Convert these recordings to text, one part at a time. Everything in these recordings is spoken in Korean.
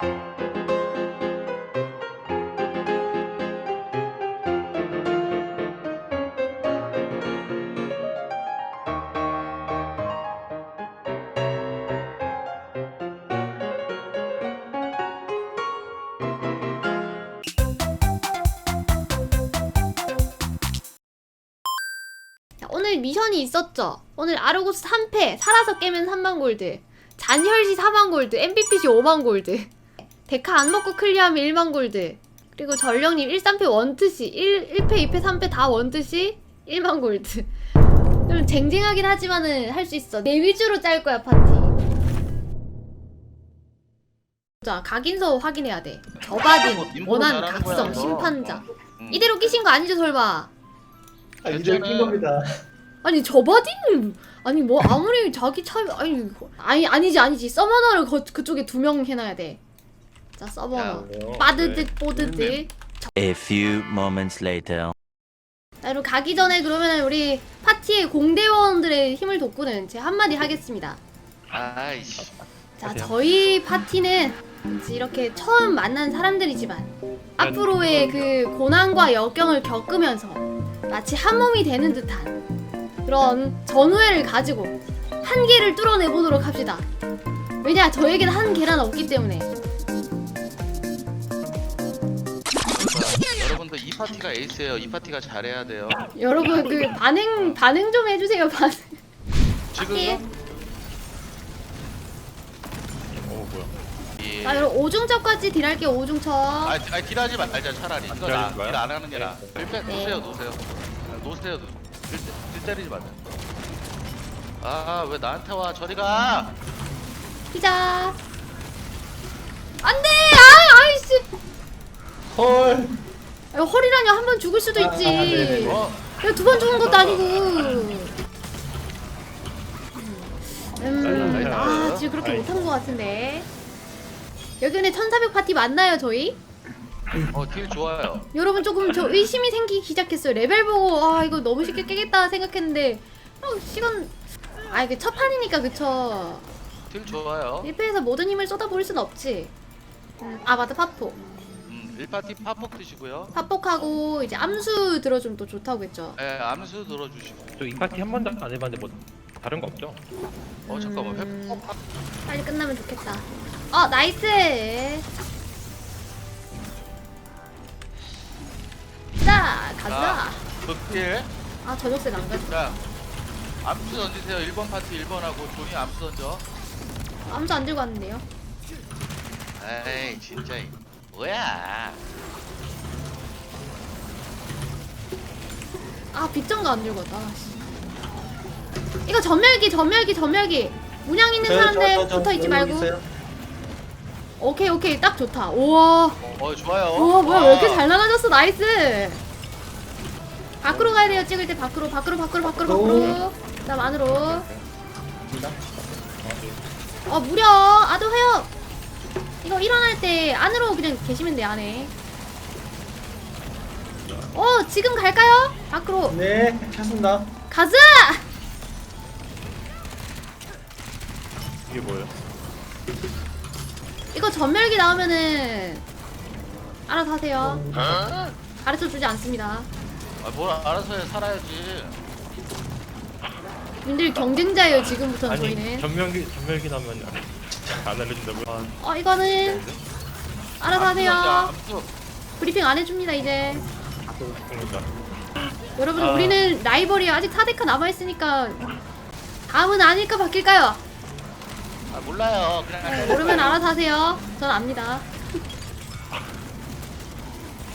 자, 오늘 미션이 있었죠. 오늘 아르고스 3패 살아서 깨면 3만 골드, 잔혈시 4만 골드, MVP시 5만 골드, 데카 안 먹고 클리어하면 1만 골드, 그리고 전령님 1, 3패 원트시 1, 1패, 2패, 3패 다 원트시 1만 골드. 좀 쟁쟁하긴 하지만은 할 수 있어. 내 위주로 짤 거야 파티. 자 각인서 확인해야 돼. 저바딘, 인포 원한, 각성. 심판자. 음. 이대로 끼신 거 아니죠 설마? 아, 이대로 낀 겁니다. 아니 저바디는 아니 뭐 아무리 자기 차 아니 아니 아니지 아니지 서머너를 거, 그쪽에 두 명 해놔야 돼. 자 서머너 네. 빠드득 뽀드득. A few moments later. 자 그리고 가기 전에 그러면 우리 파티의 공대원들의 힘을 돋구는 제 한마디 하겠습니다. 아이씨. 자 저희 파티는 이렇게 처음 만난 사람들이지만 앞으로의 그 고난과 역경을 겪으면서 마치 한 몸이 되는 듯한 그런 전우회를 가지고 한계를 뚫어내 보도록 합시다. 왜냐 저에게는 한 계란 없기 때문에 파티가 에이스예요. 이 파티가 잘해야 돼요. 여러분 그 반응 반응 좀 해주세요 반응. 지금 예. 어 뭐야? 예. 자 여러분 오중첩까지 딜할게 요 오중첩. 아, 아 딜하지 말자 차라리. 이거 나, 딜하지 마요? 딜안 하는 게 나. 일단 네. 놓으세요, 놓으세요. 놓으세요, 놓. 딜, 딜 때리지 말자. 아, 왜 나한테 와? 저리 가. 피자. 안돼 아 아이씨. 헐. 야, 허리라니 한번 죽을 수도 아, 있지. 네네. 어, 내가 두번 죽은 것도 아니고. 음. 아, 지금 그렇게 못한 것 같은데. 여기 근데 1400 파티 맞나요, 저희? 어, 딜 좋아요. 여러분 조금 저 의심이 생기기 시작했어요. 레벨 보고, 아, 이거 너무 쉽게 깨겠다 생각했는데, 어, 시간, 아, 이게 첫 판이니까, 그쵸. 딜 좋아요. 1패에서 모든 힘을 쏟아부을 순 없지. 음, 아, 맞다, 파폭. 음, 1파티 팝폭 드시고요. 파폭하고, 이제 암수 들어주면 또 좋다고 했죠. 예, 암수 들어주시고. 저 이 파티 한 번도 안 해봤는데 뭐 다른 거 없죠? 어, 잠깐만. 음. 회복 팝. 빨리 끝나면 좋겠다. 어, 나이스. 자, 가자. 극딜. 아, 저녁새 난가? 자, 암수 던지세요. 1번 파티 1번 하고 존이 암수 던져. 아무도 안 들고 왔는데요. 에이, 진짜 이- 뭐야? 아, 빅정가 안 들고 왔다. 아, 씨. 이거 전멸기, 전멸기, 전멸기. 문양 있는 사람들 붙어 있지 말고. 오케이, 오케이. 딱 좋다. 우와. 어, 좋아요. 우와, 뭐야. 왜 이렇게 와. 잘 나가졌어. 나이스. 밖으로 가야 돼요. 찍을 때 밖으로, 밖으로, 밖으로, 밖으로, 밖으로. 그다음 안으로. 어 무려 아도 해요 일어날 때 안으로 그냥 계시면 돼 안에 어 지금 갈까요? 밖으로 네, 켰습니다. 가자 이게 뭐예요? 이거 전멸기 나오면은 알아서 하세요 어? 가르쳐 주지 않습니다 아, 뭘 알아서 해. 살아야지. 님들 경쟁자예요 지금부터는 아니 저희는 전멸기 전멸기 나면 안 알려준다고? 아, 어 이거는 알아서 하세요 암수. 브리핑 안 해줍니다 이제 그러니까 여러분 아. 우리는 라이벌이에요 아직 4대카 남아있으니까 다음은 아닐까 바뀔까요? 아, 몰라요. 그냥 네, 모르면 알아서 하세요 전 압니다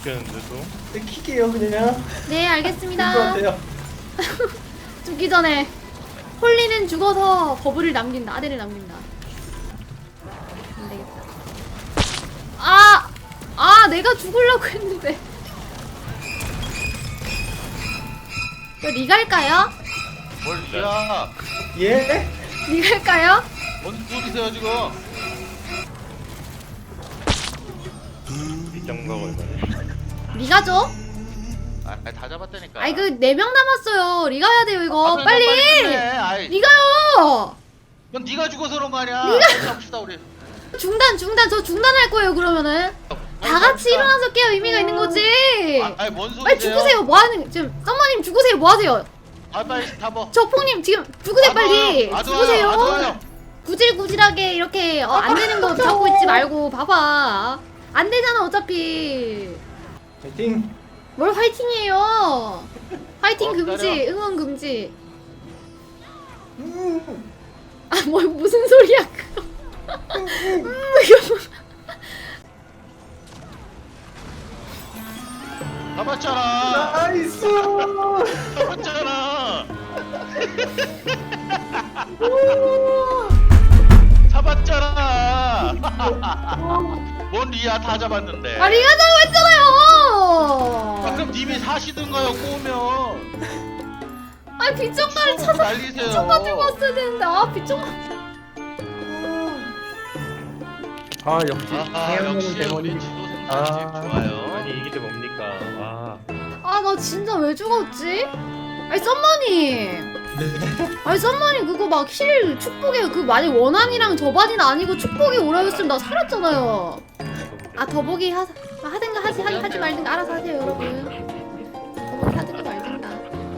그랬는데도 네, 킬게요, 그냥. 네 알겠습니다 같아요. 죽기 전에 홀리는 죽어서 버블을 남긴다 아대를 남긴다 안 되겠다 아! 아 내가 죽으려고 했는데 이거 리갈까요? 뭘 야? 예? 리갈까요? 어디 어디세요 지금? 이 정도가 얼마네? 리가죠? 아, 다 잡았다니까. 아이 그 4명 남았어요 리가야 돼요 이거 아, 그래, 빨리. 아이, 리가요 넌 네가 죽어서 그런 거 아니야? 빨리 잡시다 우리. 중단 중단 저 중단할 거예요 그러면은 다 같이 일어나서 깨요. 의미가 있는 거지. 아, 아니 뭔 소리세요? 빨리 죽으세요. 뭐 하는 지금 썸머님 죽으세요. 뭐 하세요? 아 빨리 타버. 저 폭님 지금 죽으세요 빨리. 죽으세요. 아 좋아요. 구질구질하게 이렇게 어, 안 되는 거 잡고 있지 말고 봐봐. 안 되잖아 어차피. 파이팅. 뭘 화이팅이에요? 화이팅 어, 금지 기다려. 응원 금지. 음. 아뭐 무슨 소리야 그거. 음 이거 잡았잖아. 나이스 잡았잖아. 잡았잖아. 뭔 리아 다 잡았는데. 아 리가 자고 아, 그럼 님이 사시든가요 꼬우면. 아 빗정가를 찾아 날리세요. 빗정가 들고 왔어야 되는데 아 빗정가 아 역시 아하 역시 우리 대머리 지도 생각이 아. 좋아요. 아니 이게 뭡니까? 와 아 나 진짜 왜 죽었지? 아니 썸머님 아니 썸머님 그거 막 힐 축복에 그 만약 원한이랑 저반이는 아니고 축복이 오라였으면 나 살았잖아요. 아 더보기 하, 하든가 하지 하, 하지 말든가. 알아서 하세요 여러분. 더보기 하든가 말든가.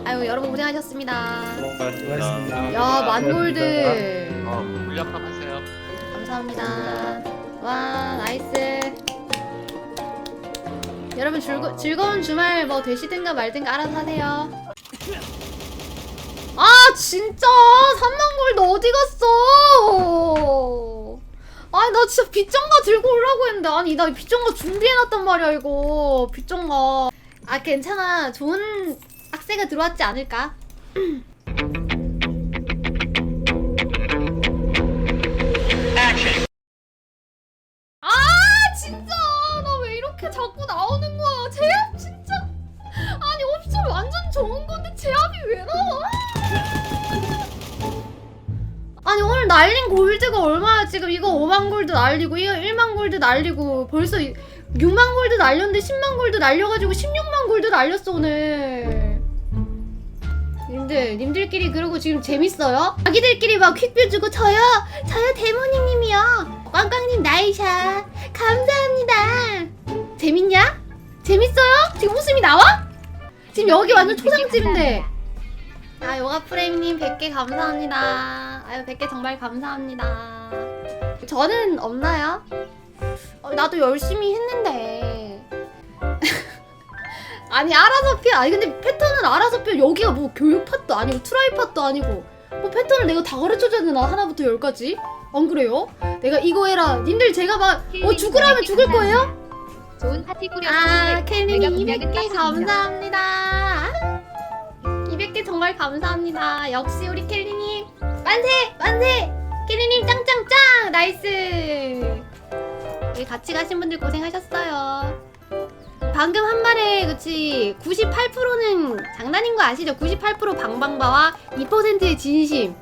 아유 여러분 고생하셨습니다. 수고하셨습니다. 야 만골드 어, 물약값 하세요. 감사합니다. 와 나이스 여러분 즐거, 즐거운 주말 뭐 되시든가 말든가 알아서 하세요. 아 진짜? 3만 골드 어디 갔어? 아니 나 진짜 빗정가 들고 오려고 했는데. 아니 나 빗정가 준비해놨단 말이야 이거. 빗정가 아 괜찮아. 좋은 악세가 들어왔지 않을까? 아 진짜 이렇게 자꾸 나오는 거야. 제압 진짜. 아니 옵션 완전 좋은 건데 제압이 왜 나와? 아니 오늘 날린 골드가 얼마야? 지금 이거 5만 골드 날리고 이거 1만 골드 날리고 벌써 6만 골드 날렸는데 10만 골드 날려가지고 16만 골드 날렸어 오늘. 님들 님들끼리 그러고 지금 재밌어요? 자기들끼리 막 퀵뷰 주고 저요? 저요 데모님님이요. 꽝꽝님 나이샷. 감사합니다 재밌어요? 지금 웃음이 나와? 지금 여기 완전 초상집인데 아 요가 프레임님 100개 감사합니다 아유 100개 정말 감사합니다 저는 없나요? 어, 나도 열심히 했는데 아니 알아서 피 아니 근데 패턴은 알아서 피 여기가 뭐 교육 팟도 아니고 트라이 팟도 아니고 뭐 패턴을 내가 다 가르쳐줘야 되나 하나부터 열까지 안 그래요? 내가 이거 해라 님들 제가 막 어 죽으라면 죽을 거예요? 좋은 파티 꾸려. 아 켈리님 내가 200개 분명히 감사합니다. 200개 정말 감사합니다. 역시 우리 켈리님 만세! 만세! 켈리님 짱짱짱! 나이스! 여기 같이 가신 분들 고생하셨어요. 방금 한 말에 그치 98%는 장난인 거 아시죠? 98% 방방바와 2%의 진심